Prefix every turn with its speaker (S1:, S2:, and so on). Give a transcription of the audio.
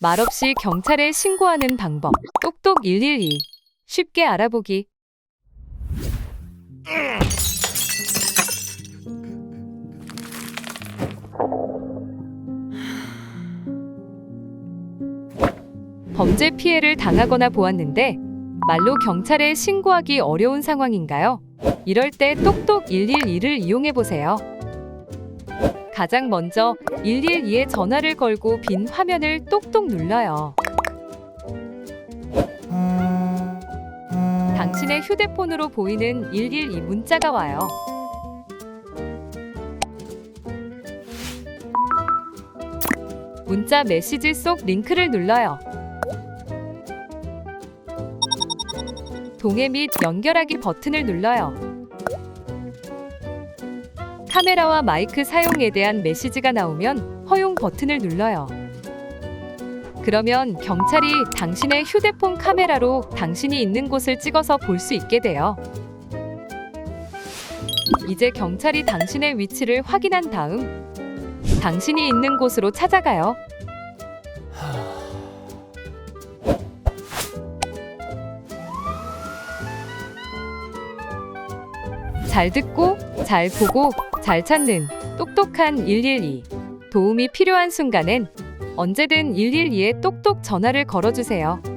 S1: 말없이 경찰에 신고하는 방법. 똑똑 112. 쉽게 알아보기. 범죄 피해를 당하거나 보았는데 말로 경찰에 신고하기 어려운 상황인가요? 이럴 때 똑똑 112를 이용해 보세요. 가장 먼저 112에 전화를 걸고 빈 화면을 똑똑 눌러요. 당신의 휴대폰으로 보이는 112 문자가 와요. 문자 메시지 속 링크를 눌러요. 동해 및 연결하기 버튼을 눌러요. 카메라와 마이크 사용에 대한 메시지가 나오면 허용 버튼을 눌러요. 그러면 경찰이 당신의 휴대폰 카메라로 당신이 있는 곳을 찍어서 볼 수 있게 돼요. 이제 경찰이 당신의 위치를 확인한 다음 당신이 있는 곳으로 찾아가요. 잘 듣고, 잘 보고, 잘 찾는 똑똑한 112. 도움이 필요한 순간엔 언제든 112에 똑똑 전화를 걸어주세요.